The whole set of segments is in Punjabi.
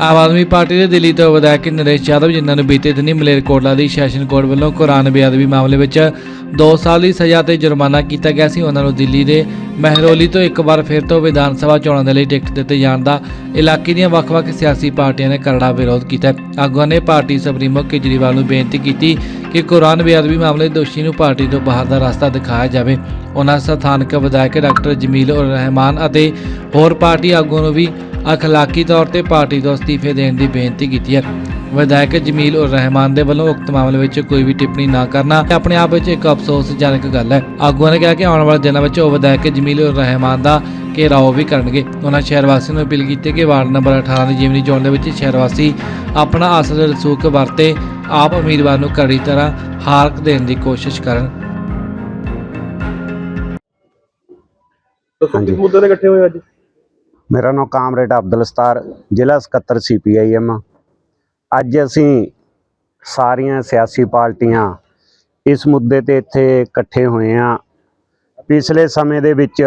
ਆਮ ਆਦਮੀ ਪਾਰਟੀ ਦੇ ਦਿੱਲੀ ਤੋਂ ਵਿਧਾਇਕ ਨਰੇਸ਼ ਯਾਦਵ, ਜਿਨ੍ਹਾਂ ਨੂੰ ਬੀਤੇ ਦਿਨੀ ਮਲੇਰਕੋਟਲਾ ਦੀ ਸੈਸ਼ਨ ਕੋਰਟ ਵੱਲੋਂ ਕੁਰਾਨ ਬੇਅਦਬੀ ਮਾਮਲੇ ਵਿੱਚ 2 ਸਾਲ ਦੀ ਸਜ਼ਾ ਤੇ ਜੁਰਮਾਨਾ ਕੀਤਾ ਗਿਆ ਸੀ। ਉਹਨਾਂ ਨੂੰ ਦਿੱਲੀ ਦੇ ਮਹਿਰੋਲੀ ਤੋਂ ਇੱਕ ਵਾਰ ਫਿਰ ਤੋਂ ਵਿਧਾਨ ਸਭਾ ਚੋਣਾਂ ਦੇ ਲਈ ਟਿਕਟ ਦਿੱਤੇ ਜਾਣ ਦਾ ਇਲਾਕੇ ਦੀਆਂ ਵੱਖ-ਵੱਖ ਸਿਆਸੀ ਪਾਰਟੀਆਂ ਨੇ ਕਰੜਾ ਵਿਰੋਧ ਕੀਤਾ। ਆਗੂਆਂ ਨੇ ਪਾਰਟੀ ਸੁਪਰੀਮੋ ਕੇਜਰੀਵਾਲ ਨੂੰ ਬੇਨਤੀ ਕੀਤੀ ਕਿ ਕੁਰਾਨ ਬੇਅਦਬੀ ਮਾਮਲੇ ਦੋਸ਼ੀ ਨੂੰ ਪਾਰਟੀ ਤੋਂ ਬਾਹਰ ਦਾ ਰਸਤਾ ਦਿਖਾਇਆ ਜਾਵੇ। ਉਹਨਾਂ ਸਥਾਨਕ ਵਿਧਾਇਕ ਡਾਕਟਰ ਜਮੀਲ ਉਰ ਰਹਿਮਾਨ ਅਤੇ ਹੋਰ ਪਾਰਟੀ ਆਗੂਆਂ ਨੂੰ ਵੀ ਅਖਲਾਕੀ ਤੌਰ ਤੇ ਪਾਰਟੀ ਤੋਂ ਅਸਤੀਫੇ ਦੇਣ ਦੀ ਬੇਨਤੀ ਕੀਤੀ ਹੈ। ਵਿਧਾਇਕ ਜਮੀਲ ਉਰ ਰਹਿਮਾਨ ਦੇ ਵੱਲੋਂ ਉਕਤ ਮਾਮਲੇ ਵਿੱਚ ਕੋਈ ਵੀ ਟਿੱਪਣੀ ਨਾ ਕਰਨਾ ਆਪਣੇ ਆਪ ਵਿੱਚ ਇੱਕ ਅਫਸੋਸਜਨਕ ਗੱਲ ਹੈ। ਆਗੂਆਂ ਨੇ ਕਿਹਾ ਕਿ ਆਉਣ ਵਾਲੇ ਦਿਨਾਂ ਵਿੱਚ ਉਹ ਵਿਧਾਇਕ ਜਮੀਲ ਉਰ ਰਹਿਮਾਨ ਦਾ ਘੇਰਾਓ ਵੀ ਕਰਨਗੇ। ਉਹਨਾਂ ਸ਼ਹਿਰ ਵਾਸੀਆਂ ਨੂੰ ਅਪੀਲ ਕੀਤੀ ਕਿ ਵਾਰਡ ਨੰਬਰ 18 ਦੀ ਜੀਵਨੀ ਚੋਣ ਦੇ ਵਿੱਚ ਸ਼ਹਿਰ ਵਾਸੀ ਆਪਣਾ ਅਸਲ ਰਸੂਖ ਵਰਤੇ ਆਪ ਉਮੀਦਵਾਰ ਨੂੰ ਕੜੀ ਤਰ੍ਹਾਂ ਹਾਰ ਦੇਣ ਦੀ ਕੋਸ਼ਿਸ਼ ਕਰਨ। ਦੱਸੋ ਹਾਂਜੀ। ਕਿਸ ਮੁੱਦੇ ਤੇ ਇਕੱਠੇ ਹੋਏ ਅੱਜ? ਮੇਰਾ ਨਾਮ ਕਾਮਰੇਡ ਅਬਦੁਲ ਸਤਾਰ ਜ਼ਿਲ੍ਹਾ ਸਕੱਤਰ ਸੀਪੀਆਈਐਮ ਅੱਜ ਅਸੀਂ ਸਾਰੀਆਂ ਸਿਆਸੀ ਪਾਰਟੀਆਂ ਇਸ ਮੁੱਦੇ ਤੇ ਇੱਥੇ ਇਕੱਠੇ ਹੋਏ ਹਾਂ। ਪਿਛਲੇ ਸਮੇਂ ਦੇ ਵਿੱਚ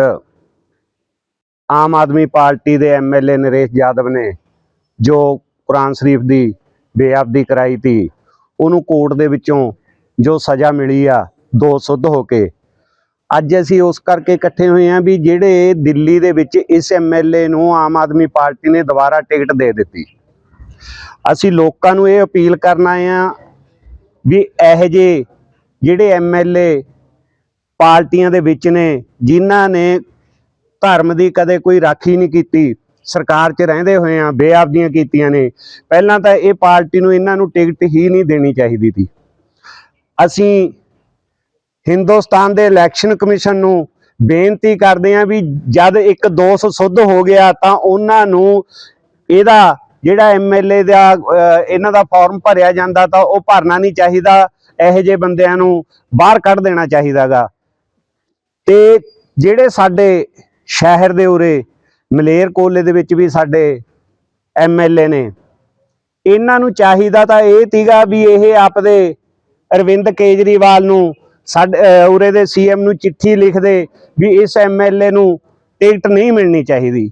ਆਮ ਆਦਮੀ ਪਾਰਟੀ ਦੇ ਐਮਐਲਏ ਨਰੇਸ਼ ਯਾਦਵ ਨੇ ਜੋ ਕੁਰਾਨ ਸ਼ਰੀਫ ਦੀ ਬੇਅਬਦੀ ਕਰਾਈ ਤੀ, ਉਹਨੂੰ ਕੋਰਟ ਦੇ ਵਿੱਚੋਂ ਜੋ ਸਜ਼ਾ ਮਿਲੀ ਆ, ਦੋ ਸੁੱਧ ਹੋ ਕੇ। ਅੱਜ ਅਸੀਂ ਉਸ ਕਰਕੇ ਇਕੱਠੇ ਹੋਏ ਹਾਂ ਵੀ ਜਿਹੜੇ ਦਿੱਲੀ ਦੇ ਵਿੱਚ ਇਸ ਐਮਐਲਏ ਨੂੰ ਆਮ ਆਦਮੀ ਪਾਰਟੀ ਨੇ ਦੁਬਾਰਾ ਟਿਕਟ ਦੇ ਦਿੱਤੀ। ਅਸੀਂ ਲੋਕਾਂ ਨੂੰ ਇਹ ਅਪੀਲ ਕਰਨਾ ਆ ਵੀ ਇਹੋ ਜਿਹੇ ਜਿਹੜੇ ਐਮਐਲਏ ਪਾਰਟੀਆਂ ਦੇ ਵਿੱਚ ਨੇ, ਜਿਨ੍ਹਾਂ ਨੇ ਧਰਮ ਦੀ ਕਦੇ ਕੋਈ ਰਾਖੀ ਨਹੀਂ ਕੀਤੀ, ਸਰਕਾਰ 'ਚ ਰਹਿੰਦੇ ਹੋਏ ਆ ਬੇਅਬਦੀਆਂ ਕੀਤੀਆਂ ਨੇ, ਪਹਿਲਾਂ ਤਾਂ ਇਹ ਪਾਰਟੀ ਨੂੰ ਇਹਨਾਂ ਨੂੰ ਟਿਕਟ ਹੀ ਨਹੀਂ ਦੇਣੀ ਚਾਹੀਦੀ ਸੀ। ਅਸੀਂ ਹਿੰਦੁਸਤਾਨ ਦੇ ਇਲੈਕਸ਼ਨ ਕਮਿਸ਼ਨ ਨੂੰ ਬੇਨਤੀ ਕਰਦੇ ਹਾਂ ਵੀ ਜਦ ਇੱਕ ਦੋਸ਼ ਸੁੱਧ ਹੋ ਗਿਆ ਤਾਂ ਉਹਨਾਂ ਨੂੰ ਇਹਦਾ ਜਿਹੜਾ ਐਮਐਲਏ ਦਾ ਇਹਨਾਂ ਦਾ ਫਾਰਮ ਭਰਿਆ ਜਾਂਦਾ ਤਾਂ ਉਹ ਭਰਨਾ ਨਹੀਂ ਚਾਹੀਦਾ, ਇਹੋ ਜਿਹੇ ਬੰਦਿਆਂ ਨੂੰ ਬਾਹਰ ਕੱਢ ਦੇਣਾ ਚਾਹੀਦਾਗਾ। ਤੇ ਜਿਹੜੇ ਸਾਡੇ ਸ਼ਹਿਰ ਦੇ ਉਰੇ ਮਲੇਰ ਕੋਲੇ ਦੇ ਵਿੱਚ ਵੀ ਸਾਡੇ ਐਮਐਲਏ ਨੇ, ਇਹਨਾਂ ਨੂੰ ਚਾਹੀਦਾ ਤਾਂ ਇਹ ਤੀਗਾ ਵੀ ਇਹ ਆਪਦੇ ਅਰਵਿੰਦ ਕੇਜਰੀਵਾਲ ਨੂੰ ਸਾਡੇ ਉਰੇ ਦੇ ਸੀਐਮ ਨੂੰ ਚਿੱਠੀ ਲਿਖਦੇ ਵੀ ਇਸ ਐਮਐਲਏ ਨੂੰ ਟਿਕਟ ਨਹੀਂ ਮਿਲਣੀ ਚਾਹੀਦੀ।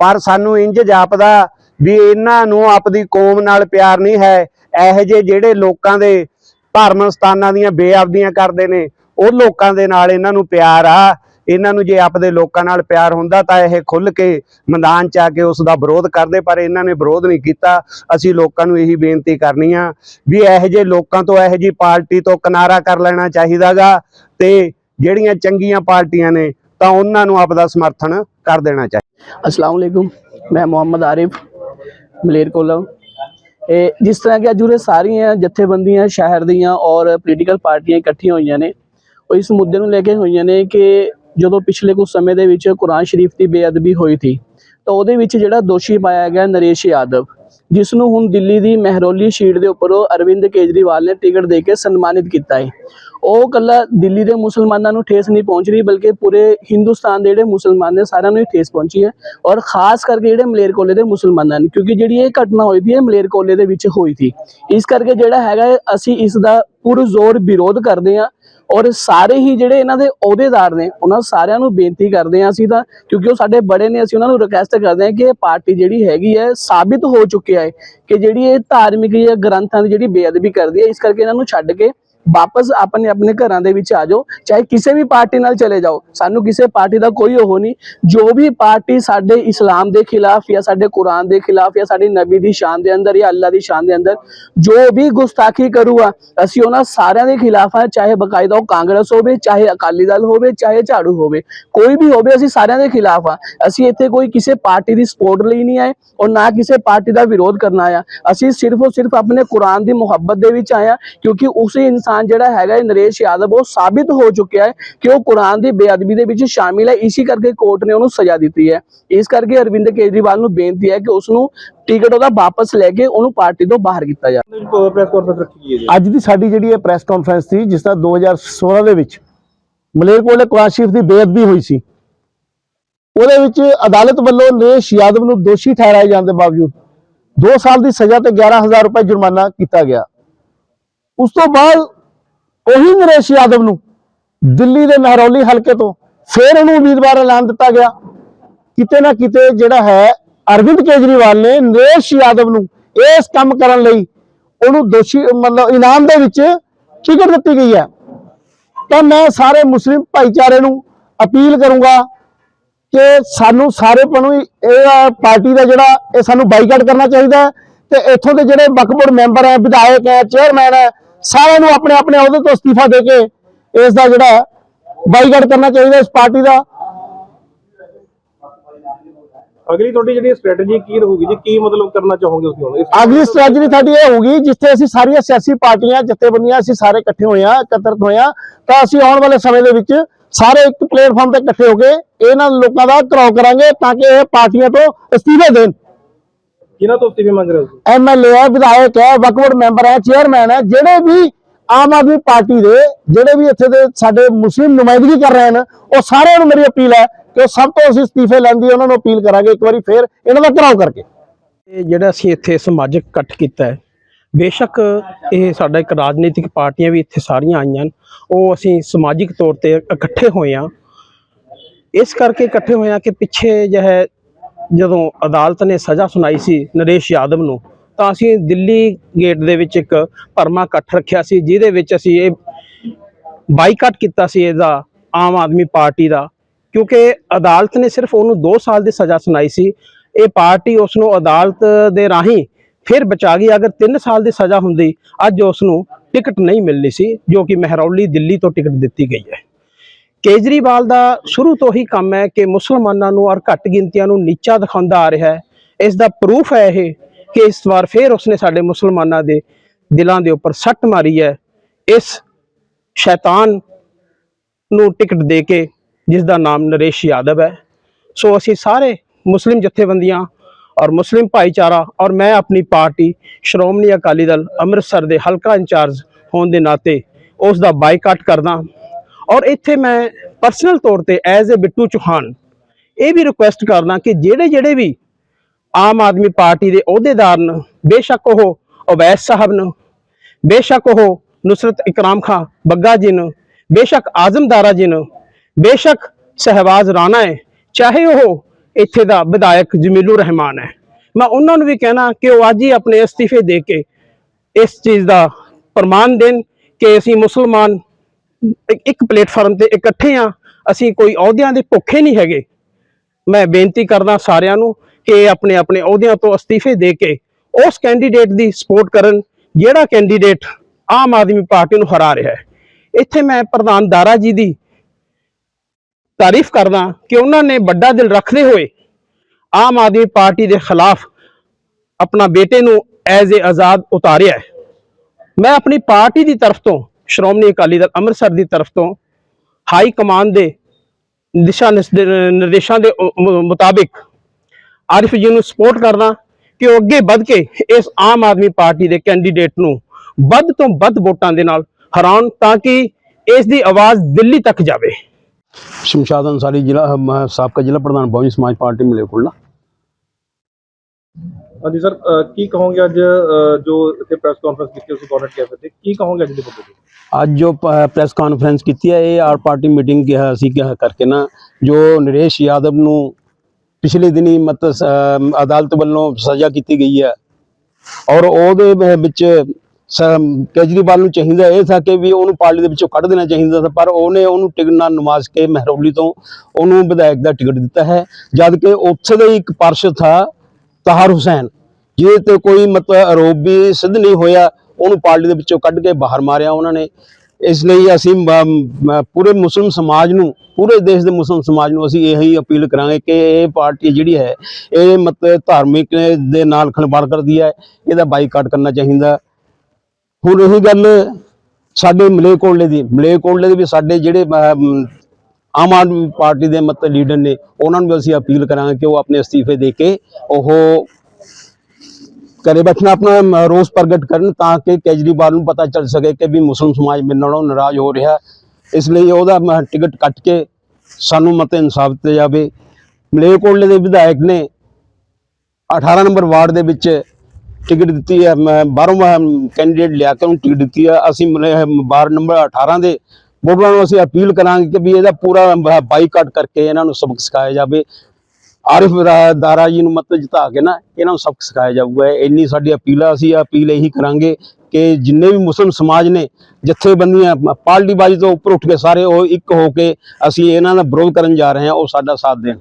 ਪਰ ਸਾਨੂੰ ਇੰਜ ਜਾਪਦਾ ਵੀ ਇਹਨਾਂ ਨੂੰ ਆਪਦੀ ਕੌਮ ਨਾਲ ਪਿਆਰ ਨਹੀਂ ਹੈ। ਇਹੋ ਜਿਹੇ ਜਿਹੜੇ ਲੋਕਾਂ ਦੇ ਧਰਮ ਸਥਾਨਾਂ ਦੀਆਂ ਬੇਅਬਦੀਆਂ ਕਰਦੇ ਨੇ, ਉਹ ਲੋਕਾਂ ਦੇ ਨਾਲ ਇਹਨਾਂ ਨੂੰ ਪਿਆਰ ਆ। ਇਹਨਾਂ ਨੂੰ ਜੇ ਆਪਦੇ ਲੋਕਾਂ ਨਾਲ ਪਿਆਰ ਹੁੰਦਾ ਤਾਂ ਇਹ ਖੁੱਲ ਕੇ ਮੈਦਾਨ ਚ ਆ ਕੇ ਉਸ ਦਾ ਵਿਰੋਧ ਕਰਦੇ, ਪਰ ਇਹਨਾਂ ਨੇ ਵਿਰੋਧ ਨਹੀਂ ਕੀਤਾ। ਅਸੀਂ ਲੋਕਾਂ ਨੂੰ ਇਹੀ ਬੇਨਤੀ ਕਰਨੀ ਆ ਵੀ ਇਹੋ ਜਿਹੇ ਲੋਕਾਂ ਤੋਂ ਇਹੋ ਜੀ ਪਾਰਟੀ ਤੋਂ ਕਿਨਾਰਾ ਕਰ ਲੈਣਾ ਚਾਹੀਦਾਗਾ ਤੇ ਜਿਹੜੀਆਂ ਚੰਗੀਆਂ ਪਾਰਟੀਆਂ ਨੇ ਤਾਂ ਉਹਨਾਂ ਨੂੰ ਆਪਦਾ ਸਮਰਥਨ ਕਰ ਦੇਣਾ ਚਾਹੀਦਾ। ਅਸਲਾਮ ਮੈਂ ਮੁਹੰਮਦ ਆਰਿਫ। ਮਲੇਰਕੋਲਾ ਇਹ ਜਿਸ ਤਰ੍ਹਾਂ ਕਿ ਅੱਜ ਉਰੇ ਸਾਰੀਆਂ ਜਥੇਬੰਦੀਆਂ, ਸ਼ਹਿਰ ਦੀਆਂ ਔਰ ਪੋਲੀਟੀਕਲ ਪਾਰਟੀਆਂ ਇਕੱਠੀਆਂ ਹੋਈਆਂ ਨੇ, ਉਹ ਇਸ ਮੁੱਦੇ ਨੂੰ ਲੈ ਕੇ ਹੋਈਆਂ ਨੇ ਕਿ ਜਦੋਂ ਪਿਛਲੇ ਕੁਝ ਸਮੇਂ ਦੇ ਵਿੱਚ ਕੁਰਾਨ ਸ਼ਰੀਫ ਦੀ ਬੇਅਦਬੀ ਹੋਈ ਸੀ ਤਾਂ ਉਹਦੇ ਵਿੱਚ ਜਿਹੜਾ ਦੋਸ਼ੀ ਪਾਇਆ ਗਿਆ ਨਰੇਸ਼ ਯਾਦਵ, ਜਿਸ ਨੂੰ ਹੁਣ ਦਿੱਲੀ ਦੀ ਮਹਿਰੋਲੀ ਸ਼ੀਟ ਦੇ ਉੱਪਰ ਅਰਵਿੰਦ ਕੇਜਰੀਵਾਲ ਨੇ ਟਿਕਟ ਦੇ ਕੇ ਸਨਮਾਨਿਤ ਕੀਤਾ ਹੈ ਉਹ ਕੱਲਾ ਦਿੱਲੀ ਦੇ ਮੁਸਲਮਾਨਾਂ ਨੂੰ ਠੇਸ ਨਹੀਂ ਪਹੁੰਚ ਰਹੀ, ਬਲਕਿ ਪੂਰੇ ਹਿੰਦੁਸਤਾਨ ਦੇ ਜਿਹੜੇ ਮੁਸਲਮਾਨ ਨੇ ਸਾਰਿਆਂ ਨੂੰ ਠੇਸ ਪਹੁੰਚੀ ਹੈ। ਔਰ ਖਾਸ ਕਰਕੇ ਜਿਹੜੇ ਮਲੇਰਕੋਲੇ ਦੇ ਮੁਸਲਮਾਨਾਂ ਨੇ, ਕਿਉਂਕਿ ਜਿਹੜੀ ਇਹ ਘਟਨਾ ਹੋਈ ਸੀ, ਇਹ ਮਲੇਰਕੋਲੇ ਦੇ ਵਿੱਚ ਹੋਈ ਸੀ। ਇਸ ਕਰਕੇ ਜਿਹੜਾ ਹੈਗਾ ਅਸੀਂ ਇਸ ਦਾ ਪੁਰ ਜ਼ੋਰ ਵਿਰੋਧ ਕਰਦੇ ਹਾਂ ਔਰ ਸਾਰੇ ਹੀ ਜਿਹੜੇ ਇਹਨਾਂ ਦੇ ਅਹੁਦੇਦਾਰ ਨੇ, ਉਹਨਾਂ ਸਾਰਿਆਂ ਨੂੰ ਬੇਨਤੀ ਕਰਦੇ ਹਾਂ ਅਸੀਂ ਤਾਂ, ਕਿਉਂਕਿ ਉਹ ਸਾਡੇ ਬੜੇ ਨੇ, ਅਸੀਂ ਉਹਨਾਂ ਨੂੰ ਰਿਕਵੈਸਟ ਕਰਦੇ ਹਾਂ ਕਿ ਇਹ ਪਾਰਟੀ ਜਿਹੜੀ ਹੈਗੀ ਹੈ, ਸਾਬਿਤ ਹੋ ਚੁੱਕਿਆ ਹੈ ਕਿ ਜਿਹੜੀ ਇਹ ਧਾਰਮਿਕ ਜਾਂ ਗ੍ਰੰਥਾਂ ਦੀ ਜਿਹੜੀ ਬੇਅਦਬੀ ਕਰਦੀ ਹੈ, ਇਸ ਕਰਕੇ ਇਹਨਾਂ ਨੂੰ ਛੱਡ ਕੇ ਵਾਪਸ ਆਪਣੇ ਆਪਣੇ ਘਰਾਂ ਦੇ ਵਿੱਚ ਆ ਜਾਓ, ਚਾਹੇ ਕਿਸੇ ਵੀ ਪਾਰਟੀ ਨਾਲ ਚਲੇ ਜਾਓ, ਸਾਨੂੰ ਕਿਸੇ ਪਾਰਟੀ ਦਾ ਕੋਈ ਉਹ ਨਹੀਂ, ਜੋ ਵੀ ਪਾਰਟੀ ਸਾਡੇ ਇਸਲਾਮ ਦੇ ਖਿਲਾਫ ਜਾਂ ਸਾਡੇ ਕੁਰਾਨ ਦੇ ਖਿਲਾਫ ਜਾਂ ਸਾਡੀ ਨਬੀ ਦੀ ਸ਼ਾਨ ਦੇ ਅੰਦਰ ਜਾਂ ਅੱਲਾ ਦੀ ਸ਼ਾਨ ਦੇ ਅੰਦਰ ਜੋ ਵੀ ਗੁਸਤਾਖੀ ਕਰੂਗਾ, ਅਸੀਂ ਉਹਨਾਂ ਸਾਰਿਆਂ ਦੇ ਖਿਲਾਫ ਆ ਚਾਹੇ ਬਕਾਇਦਾ ਉਹ ਕਾਂਗਰਸ ਹੋਵੇ, ਚਾਹੇ ਅਕਾਲੀ ਦਲ ਹੋਵੇ, ਚਾਹੇ ਝਾੜੂ ਹੋਵੇ, ਕੋਈ ਵੀ ਹੋਵੇ ਅਸੀਂ ਸਾਰਿਆਂ ਦੇ ਖਿਲਾਫ ਆ ਅਸੀਂ ਇੱਥੇ ਕੋਈ ਕਿਸੇ ਪਾਰਟੀ ਦੀ ਸਪੋਰਟ ਲਈ ਨਹੀਂ ਆਏ ਔਰ ਨਾ ਕਿਸੇ ਪਾਰਟੀ ਦਾ ਵਿਰੋਧ ਕਰਨਾ ਆਇਆ। ਅਸੀਂ ਸਿਰਫ ਔਰ ਸਿਰਫ ਆਪਣੇ ਕੁਰਾਨ ਦੀ ਮੁਹੱਬਤ ਦੇ ਵਿੱਚ ਆਇਆ ਕਿਉਂਕਿ ਉਸੇ ਇਨਸਾਨ ਜਿਹੜਾ ਹੈਗਾ ਨਰੇਸ਼ ਯਾਦਵ ਉਹ ਸਾਬਿਤ ਹੋ ਚੁੱਕਿਆ ਹੈ ਕਿ ਉਹ ਕੁਰਾਨ ਦੀ ਬੇਅਦਬੀ ਦੇ ਵਿੱਚ ਸ਼ਾਮਿਲ ਹੈ। ਇਸੇ ਕਰਕੇ ਕੋਰਟ ਨੇ ਉਹਨੂੰ ਸਜ਼ਾ ਦਿੱਤੀ ਹੈ। ਇਸ ਕਰਕੇ ਅਰਵਿੰਦ ਕੇਜਰੀਵਾਲ ਨੂੰ ਬੇਨਤੀ ਹੈ ਕਿ ਉਸ ਨੂੰ ਟਿਕਟ ਉਹਦਾ ਵਾਪਸ ਲੈ ਕੇ ਉਹਨੂੰ ਪਾਰਟੀ ਤੋਂ ਬਾਹਰ ਕੀਤਾ ਜਾਵੇ। ਅੱਜ ਦੀ ਸਾਡੀ ਜਿਹੜੀ ਇਹ ਪ੍ਰੈਸ ਕਾਨਫਰੰਸ ਸੀ ਜਿਸ ਦਾ 2016 ਦੇ ਵਿੱਚ ਮਲੇਰਕੋਟਲੇ ਕੁਰਾਨ ਸ਼ਰੀਫ ਦੀ ਬੇਅਦਬੀ ਹੋਈ ਸੀ ਉਹਦੇ ਵਿੱਚ ਅਦਾਲਤ ਵੱਲੋਂ ਨਰੇਸ਼ ਯਾਦਵ ਨੂੰ ਦੋਸ਼ੀ ਠਹਿਰਾਏ ਜਾਣ ਦੇ ਬਾਵਜੂਦ 2 ਸਾਲ ਦੀ ਸਜ਼ਾ ਤੇ 11000 ਰੁਪਏ ਜੁਰਮਾਨਾ ਕੀਤਾ ਗਿਆ। ਉਸ ਤੋਂ ਬਾਅਦ ਉਹੀ ਨਰੇਸ਼ ਯਾਦਵ ਨੂੰ। ਦਿੱਲੀ ਦੇ ਨਹਿਰੌਲੀ ਹਲਕੇ ਤੋਂ ਫਿਰ ਉਹਨੂੰ ਉਮੀਦਵਾਰ ਐਲਾਨ ਦਿੱਤਾ ਗਿਆ। ਕਿਤੇ ਨਾ ਕਿਤੇ ਜਿਹੜਾ ਹੈ, ਅਰਵਿੰਦ ਕੇਜਰੀਵਾਲ ਨੇ ਨਰੇਸ਼ ਯਾਦਵ ਨੂੰ ਇਸ ਕੰਮ ਕਰਨ ਲਈ ਉਹਨੂੰ ਦੋਸ਼ੀ, ਮਤਲਬ ਇਨਾਮ ਦੇ ਵਿੱਚ ਟਿਕਟ ਦਿੱਤੀ ਗਈ ਹੈ। ਤਾਂ ਮੈਂ ਸਾਰੇ ਮੁਸਲਿਮ ਭਾਈਚਾਰੇ ਨੂੰ ਅਪੀਲ ਕਰੂੰਗਾ ਕਿ ਸਾਨੂੰ ਸਾਰੇ ਨੂੰ ਇਹ ਪਾਰਟੀ ਦਾ ਜਿਹੜਾ, ਇਹ ਸਾਨੂੰ ਬਾਈਕਾਟ ਕਰਨਾ ਚਾਹੀਦਾ ਹੈ ਤੇ ਇੱਥੋਂ ਦੇ ਜਿਹੜੇ ਵਕਫ ਮੈਂਬਰ ਹੈ, ਵਿਧਾਇਕ ਹੈ, ਚੇਅਰਮੈਨ ਹੈ ਸਾਰਿਆਂ ਨੂੰ ਆਪਣੇ ਆਪਣੇ ਅਹੁਦੇ ਤੋਂ ਅਸਤੀਫਾ ਦੇ ਕੇ ਇਸ ਦਾ ਜਿਹੜਾ ਬਾਈਕਾਟ ਕਰਨਾ ਚਾਹੀਦਾ ਇਸ ਪਾਰਟੀ ਦਾ। ਅਗਲੀ ਤੁਹਾਡੀ ਜਿਹੜੀ ਸਟ੍ਰੈਟਜੀ ਕੀ ਰਹੂਗੀ ਜੀ? ਕੀ ਮਤਲਬ ਕਰਨਾ ਚਾਹੋਗੇ ਹੁਣ ਇਸ ਅਗਲੀ ਸਟ੍ਰੈਟਜੀ ਸਾਡੀ ਇਹ ਹੋਊਗੀ ਜਿੱਥੇ ਅਸੀਂ ਸਾਰੀਆਂ ਸਿਆਸੀ ਪਾਰਟੀਆਂ ਜਥੇਬੰਦੀਆਂ ਅਸੀਂ ਸਾਰੇ ਇਕੱਠੇ ਹੋਏ ਆ ਇਕੱਤਰਤ ਹੋਏ ਆ ਤਾਂ ਅਸੀਂ ਆਉਣ ਵਾਲੇ ਸਮੇਂ ਦੇ ਵਿੱਚ ਸਾਰੇ ਇੱਕ ਪਲੇਟਫਾਰਮ ਤੇ ਇਕੱਠੇ ਹੋ ਕੇ ਇਹਨਾਂ ਲੋਕਾਂ ਦਾ ਘਰਾਓ ਕਰਾਂਗੇ ਤਾਂ ਕਿ ਇਹ ਪਾਰਟੀਆਂ ਤੋਂ ਅਸਤੀਫੇ ਦੇਣ। ਕਿਹਨਾਂ ਤੋਂ ਅਸਤੀਫੇ ਮੰਗ ਰਹੇ ਹੋ ਤੁਸੀਂ? ਐਮਐਲਏ ਹੈ ਵਿਧਾਇਕ ਹੈ ਵਕਫ ਮੈਂਬਰ ਹੈ ਚੇਅਰਮੈਨ ਹੈ ਜਿਹੜੇ ਵੀ ਆਮ ਆਦਮੀ ਪਾਰਟੀ ਦੇ ਜਿਹੜੇ ਵੀ ਇੱਥੇ ਦੇ ਸਾਡੇ ਮੁਸਲਿਮ ਨੁਮਾਇੰਦਗੀ ਕਰ ਰਹੇ ਹਨ ਉਹ ਸਾਰਿਆਂ ਨੂੰ ਮੇਰੀ ਅਪੀਲ ਹੈ ਕਿ ਉਹ ਸਭ ਤੋਂ ਅਸੀਂ ਅਸਤੀਫੇ ਲੈਣ ਦੀ ਉਹਨਾਂ ਨੂੰ ਅਪੀਲ ਕਰਾਂਗੇ ਇੱਕ ਵਾਰੀ ਫੇਰ ਇਹਨਾਂ ਦਾ ਘਰਾਓ ਕਰਕੇ। ਇਹ ਜਿਹੜਾ ਅਸੀਂ ਇੱਥੇ ਸਮਾਜਿਕ ਇਕੱਠ ਕੀਤਾ ਹੈ ਬੇਸ਼ੱਕ ਇਹ ਸਾਡਾ ਇੱਕ ਰਾਜਨੀਤਿਕ ਪਾਰਟੀਆਂ ਵੀ ਇੱਥੇ ਸਾਰੀਆਂ ਆਈਆਂ ਹਨ ਉਹ ਅਸੀਂ ਸਮਾਜਿਕ ਤੌਰ ਤੇ ਇਕੱਠੇ ਹੋਏ ਹਾਂ। ਇਸ ਕਰਕੇ ਇਕੱਠੇ ਹੋਏ ਹਾਂ ਕਿ ਪਿੱਛੇ ਜੋ ਹੈ ਜਦੋਂ ਅਦਾਲਤ ਨੇ ਸਜ਼ਾ ਸੁਣਾਈ ਸੀ ਨਰੇਸ਼ ਯਾਦਵ ਨੂੰ, ਤਾਂ ਅਸੀਂ ਦਿੱਲੀ ਗੇਟ ਦੇ ਵਿੱਚ ਇੱਕ ਪਰਮਾ ਇਕੱਠ ਰੱਖਿਆ ਸੀ, ਜਿਹਦੇ ਵਿੱਚ ਅਸੀਂ ਇਹ ਬਾਈਕਾਟ ਕੀਤਾ ਸੀ ਇਹਦਾ, ਆਮ ਆਦਮੀ ਪਾਰਟੀ ਦਾ। ਕਿਉਂਕਿ ਅਦਾਲਤ ਨੇ ਸਿਰਫ ਉਹਨੂੰ 2 ਸਾਲ ਦੀ ਸਜ਼ਾ ਸੁਣਾਈ ਸੀ। ਇਹ ਪਾਰਟੀ ਉਸ ਨੂੰ ਅਦਾਲਤ ਦੇ ਰਾਹੀਂ ਫਿਰ ਬਚਾ ਗਈ, ਅਗਰ 3 ਸਾਲ ਦੀ ਸਜ਼ਾ ਹੁੰਦੀ, ਅੱਜ ਉਸ ਨੂੰ ਟਿਕਟ ਨਹੀਂ ਮਿਲਣੀ ਸੀ, ਜੋ ਕਿ ਮਹਿਰੌਲੀ ਦਿੱਲੀ ਤੋਂ ਟਿਕਟ ਦਿੱਤੀ ਗਈ ਹੈ। ਕੇਜਰੀਵਾਲ ਦਾ ਸ਼ੁਰੂ ਤੋਂ ਹੀ ਕੰਮ ਹੈ ਕਿ ਮੁਸਲਮਾਨਾਂ ਨੂੰ ਔਰ ਘੱਟ ਗਿਣਤੀਆਂ ਨੂੰ ਨੀਚਾ ਦਿਖਾਉਂਦਾ ਆ ਰਿਹਾ ਹੈ। ਇਸ ਦਾ ਪ੍ਰੂਫ ਹੈ ਇਹ ਕਿ ਇਸ ਵਾਰ ਫਿਰ ਉਸਨੇ ਸਾਡੇ ਮੁਸਲਮਾਨਾਂ ਦੇ ਦਿਲਾਂ ਦੇ ਉੱਪਰ ਸੱਟ ਮਾਰੀ ਹੈ। ਇਸ ਸ਼ੈਤਾਨ ਨੂੰ ਟਿਕਟ ਦੇ ਕੇ ਜਿਸ ਦਾ ਨਾਮ ਨਰੇਸ਼ ਯਾਦਵ ਹੈ। ਸੋ ਅਸੀਂ ਸਾਰੇ ਮੁਸਲਿਮ ਜਥੇਬੰਦੀਆਂ ਔਰ ਮੁਸਲਿਮ ਭਾਈਚਾਰਾ ਔਰ ਮੈਂ ਆਪਣੀ ਪਾਰਟੀ ਸ਼੍ਰੋਮਣੀ ਅਕਾਲੀ ਦਲ ਅੰਮ੍ਰਿਤਸਰ ਦੇ ਹਲਕਾ ਇੰਚਾਰਜ ਹੋਣ ਦੇ ਨਾਤੇ ਉਸ ਦਾ ਬਾਈਕਾਟ ਕਰਦਾ। ਔਰ ਇੱਥੇ ਮੈਂ ਪਰਸਨਲ ਤੌਰ ਤੇ ਐਜ਼ ਅ ਬਿੱਟੂ ਚੌਹਾਨ ਇਹ ਵੀ ਰਿਕੁਐਸਟ ਕਰਦਾ ਕਿ ਜਿਹੜੇ ਜਿਹੜੇ ਵੀ ਆਮ ਆਦਮੀ ਪਾਰਟੀ ਦੇ ਅਹੁਦੇਦਾਰ ਨੇ, ਬੇਸ਼ੱਕ ਉਹ ਅਵੈਸ ਸਾਹਿਬ ਨੇ, ਬੇਸ਼ੱਕ ਉਹ ਨੁਸਰਤ ਇਕਰਾਮ ਖਾਂ ਬੱਗਾ ਜੀ ਨੇ, ਬੇਸ਼ੱਕ ਆਜ਼ਮਦਾਰਾ ਜੀ ਨੇ, ਬੇਸ਼ੱਕ ਸਹਿਬਾਜ਼ ਰਾਣਾ ਹੈ, ਚਾਹੇ ਉਹ ਇੱਥੇ ਦਾ ਵਿਧਾਇਕ ਜਮੀਲੂ ਰਹਿਮਾਨ ਹੈ। ਮੈਂ ਉਹਨਾਂ ਨੂੰ ਵੀ ਕਹਿਣਾ ਕਿ ਉਹ ਅੱਜ ਹੀ ਆਪਣੇ ਅਸਤੀਫੇ ਦੇ ਕੇ ਇਸ ਚੀਜ਼ ਦਾ ਪ੍ਰਮਾਣ ਦੇਣ ਕਿ ਅਸੀਂ ਮੁਸਲਮਾਨ ਇੱਕ- ਪਲੇਟਫਾਰਮ ਤੇ ਇਕੱਠੇ ਆ। ਅਸੀਂ ਕੋਈ ਅਹੁਦਿਆਂ ਦੇ ਭੁੱਖੇ ਨਹੀਂ ਹੈਗੇ। ਮੈਂ ਬੇਨਤੀ ਕਰਦਾ ਸਾਰਿਆਂ ਨੂੰ ਕਿ ਆਪਣੇ ਆਪਣੇ ਅਹੁਦਿਆਂ ਤੋਂ ਅਸਤੀਫੇ ਦੇ ਕੇ ਉਸ ਕੈਂਡੀਡੇਟ ਦੀ ਸਪੋਰਟ ਕਰਨ, ਜਿਹੜਾ ਕੈਂਡੀਡੇਟ ਆਮ ਆਦਮੀ ਪਾਰਟੀ ਨੂੰ ਹਰਾ ਰਿਹਾ ਹੈ। ਇੱਥੇ ਮੈਂ ਪ੍ਰਧਾਨ ਦਾਰਾ ਜੀ ਦੀ ਤਾਰੀਫ ਕਰਦਾ ਕਿ ਉਹਨਾਂ ਨੇ ਵੱਡਾ ਦਿਲ ਰੱਖਦੇ ਹੋਏ ਆਮ ਆਦਮੀ ਪਾਰਟੀ ਦੇ ਖਿਲਾਫ ਆਪਣਾ ਬੇਟੇ ਨੂੰ ਐਜ਼ ਏ ਆਜ਼ਾਦ ਉਤਾਰਿਆ ਮੈਂ ਆਪਣੀ ਪਾਰਟੀ ਦੀ ਤਰਫ ਤੋਂ ਸ਼੍ਰੋਮਣੀ ਅਕਾਲੀ ਦਲ ਅੰਮ੍ਰਿਤਸਰ ਦੀ ਤਰਫ ਤੋਂ ਹਾਈ ਕਮਾਂਡ ਦੇ ਦਿਸ਼ਾ ਨਿਸ- ਨਿਰਦੇਸ਼ਾਂ ਦੇ ਮੁਤਾਬਿਕ ਆਰਿਫ ਜੀ ਨੂੰ ਸਪੋਰਟ ਕਰਨਾ ਕਿ ਉਹ ਅੱਗੇ ਵੱਧ ਕੇ ਇਸ ਆਮ ਆਦਮੀ ਪਾਰਟੀ ਦੇ ਕੈਂਡੀਡੇਟ ਨੂੰ ਵੱਧ ਤੋਂ ਵੱਧ ਵੋਟਾਂ ਦੇ ਨਾਲ ਹਰਾਉਣ ਤਾਂ ਕਿ ਇਸ ਦੀ ਆਵਾਜ਼ ਦਿੱਲੀ ਤੱਕ ਜਾਵੇ। ਸ਼ਮਸ਼ਾਦ ਅੰਸਾਰੀ ਜ਼ਿਲ੍ਹਾ ਸਾਬਕਾ ਜ਼ਿਲ੍ਹਾ ਪ੍ਰਧਾਨ ਬਹੁਜਨ ਸਮਾਜ ਪਾਰਟੀ ਮਲੇਰਕੋਟਲਾ। ਹਾਂਜੀ, ਸਰ ਕੀ ਕਹੋਗੇ ਅੱਜ ਜੋ ਇੱਥੇ ਪ੍ਰੈਸ ਕਾਨਫਰੰਸ ਕੀਤੀ, ਉਸ ਗਵਰਨਮੈਂਟ ਕੈਫੇ ਤੇ, ਕੀ ਕਹੋਗੇ ਅੱਜ ਦੇ ਮੁੱਦੇ ਤੇ ਅੱਜ ਜੋ ਪ੍ਰੈਸ ਕਾਨਫਰੰਸ ਕੀਤੀ ਹੈ, ਇਹ ਆਰ ਪਾਰਟੀ ਮੀਟਿੰਗ ਕਿਹਾ ਅਸੀਂ ਕਿਹਾ ਕਰਕੇ ਨਾ, ਜੋ ਨਰੇਸ਼ ਯਾਦਵ ਨੂੰ ਪਿਛਲੇ ਦਿਨੀ ਮਤਲਬ ਅਦਾਲਤ ਵੱਲੋਂ ਸਜ਼ਾ ਕੀਤੀ ਗਈ ਹੈ, ਔਰ ਉਹਦੇ ਵਿੱਚ ਕੇਜਰੀਵਾਲ ਨੂੰ ਚਾਹੀਦਾ ਇਹ ਸੀ ਕਿ ਵੀ ਉਹਨੂੰ ਪਾਰਟੀ ਦੇ ਵਿੱਚੋਂ ਕੱਢ ਦੇਣਾ ਚਾਹੀਦਾ ਸੀ ਪਰ ਉਹਨੇ ਉਹਨੂੰ ਟਿਕਟ ਨਾਲ ਨਵਾਜ਼ ਕੇ ਮਹਿਰੋਲੀ ਤੋਂ ਉਹਨੂੰ ਵਿਧਾਇਕ ਦਾ ਟਿਕਟ ਦਿੱਤਾ ਹੈ, ਜਦ ਕਿ ਉੱਥੇ ਦਾ ਹੀ ਇੱਕ ਪਾਰਸ਼ਦ ਥਾ ਤਾਹਰ ਹੁਸੈਨ, ਜਿਹਦੇ ਤੇ ਕੋਈ ਮਤਲਬ ਆਰੋਪ ਵੀ ਸਿੱਧ ਨਹੀਂ ਹੋਇਆ, ਉਹਨੂੰ ਪਾਰਟੀ ਦੇ ਵਿੱਚੋਂ ਕੱਢ ਕੇ ਬਾਹਰ ਮਾਰਿਆ ਉਹਨਾਂ ਨੇ। ਇਸ ਲਈ ਅਸੀਂ ਪੂਰੇ ਮੁਸਲਿਮ ਸਮਾਜ ਨੂੰ, ਪੂਰੇ ਦੇਸ਼ ਦੇ ਮੁਸਲਿਮ ਸਮਾਜ ਨੂੰ ਅਸੀਂ ਇਹੀ ਅਪੀਲ ਕਰਾਂਗੇ ਕਿ ਇਹ ਪਾਰਟੀ ਜਿਹੜੀ ਹੈ, ਇਹ ਮਤਲਬ ਧਾਰਮਿਕ ਦੇ ਨਾਲ ਖਿਲਵਾੜ ਕਰਦੀ ਹੈ, ਇਹਦਾ ਬਾਈਕਾਟ ਕਰਨਾ ਚਾਹੀਦਾ। ਹੁਣ ਉਹੀ ਗੱਲ ਸਾਡੇ ਮਲੇਕੋਟਲੇ ਦੀ ਮਲੇਕੋਟਲੇ ਦੇ ਵੀ ਸਾਡੇ ਜਿਹੜੇ ਆਮ ਆਦਮੀ ਪਾਰਟੀ ਦੇ ਮਤਲਬ ਲੀਡਰ ਨੇ, ਉਹਨਾਂ ਨੂੰ ਵੀ ਅਸੀਂ ਅਪੀਲ ਕਰਾਂਗੇ ਕਿ ਉਹ ਆਪਣੇ ਅਸਤੀਫੇ ਦੇ ਕੇ ਉਹ ਘਰੇ ਬੈਠਣਾ, ਆਪਣਾ ਰੋਸ ਪ੍ਰਗਟ ਕਰਨ ਤਾਂ ਕਿ ਕੇਜਰੀਵਾਲ ਨੂੰ ਪਤਾ ਚੱਲ ਸਕੇ ਕਿ ਵੀ ਮੁਸਲਿਮ ਸਮਾਜ ਮੇਰੇ ਨਾਲੋਂ ਨਾਰਾਜ਼ ਹੋ ਰਿਹਾ। ਇਸ ਲਈ ਉਹਦਾ ਟਿਕਟ ਕੱਟ ਕੇ ਸਾਨੂੰ ਮਤੇ ਇਨਸਾਫ ਦਿੱਤਾ ਜਾਵੇ। ਮਲੇਰਕੋਟਲੇ ਦੇ ਵਿਧਾਇਕ ਨੇ 18 ਨੰਬਰ ਵਾਰਡ ਦੇ ਵਿੱਚ ਟਿਕਟ ਦਿੱਤੀ ਹੈ। ਬਾਹਰੋਂ ਕੈਂਡੀਡੇਟ ਲਿਆ ਕੇ ਉਹਨੂੰ ਟਿਕਟ ਦਿੱਤੀ ਹੈ। ਅਸੀਂ ਮਲੇ- ਵਾਰਡ ਨੰਬਰ 18 ਦੇ ਵੋਟਰਾਂ ਨੂੰ ਅਸੀਂ ਅਪੀਲ ਕਰਾਂਗੇ ਕਿ ਵੀ ਇਹਦਾ ਪੂਰਾ ਬਾਈਕਾਟ ਕਰਕੇ ਇਹਨਾਂ ਨੂੰ ਸਬਕ ਸਿਖਾਇਆ ਜਾਵੇ। ਆਰਿਫ ਦਾਰਾ ਜੀ ਨੂੰ ਮਤਲਬ ਜਿਤਾ ਕੇ ਨਾ ਇਹਨਾਂ ਨੂੰ ਸਬਕ ਸਿਖਾਇਆ ਜਾਊਗਾ। ਇੰਨੀ ਸਾਡੀ ਅਪੀਲ ਆ, ਅਸੀਂ ਅਪੀਲ ਇਹੀ ਕਰਾਂਗੇ ਕਿ ਜਿੰਨੇ ਵੀ ਮੁਸਲਮ ਸਮਾਜ ਨੇ, ਜਥੇਬੰਦੀਆਂ, ਪਾਰਟੀਬਾਜ਼ੀ ਤੋਂ ਉੱਪਰ ਉੱਠ ਕੇ ਸਾਰੇ ਉਹ ਇੱਕ ਹੋ ਕੇ ਅਸੀਂ ਇਹਨਾਂ ਦਾ ਵਿਰੋਧ ਕਰਨ ਜਾ ਰਹੇ ਹਾਂ, ਉਹ ਸਾਡਾ ਸਾਥ ਦੇਣ।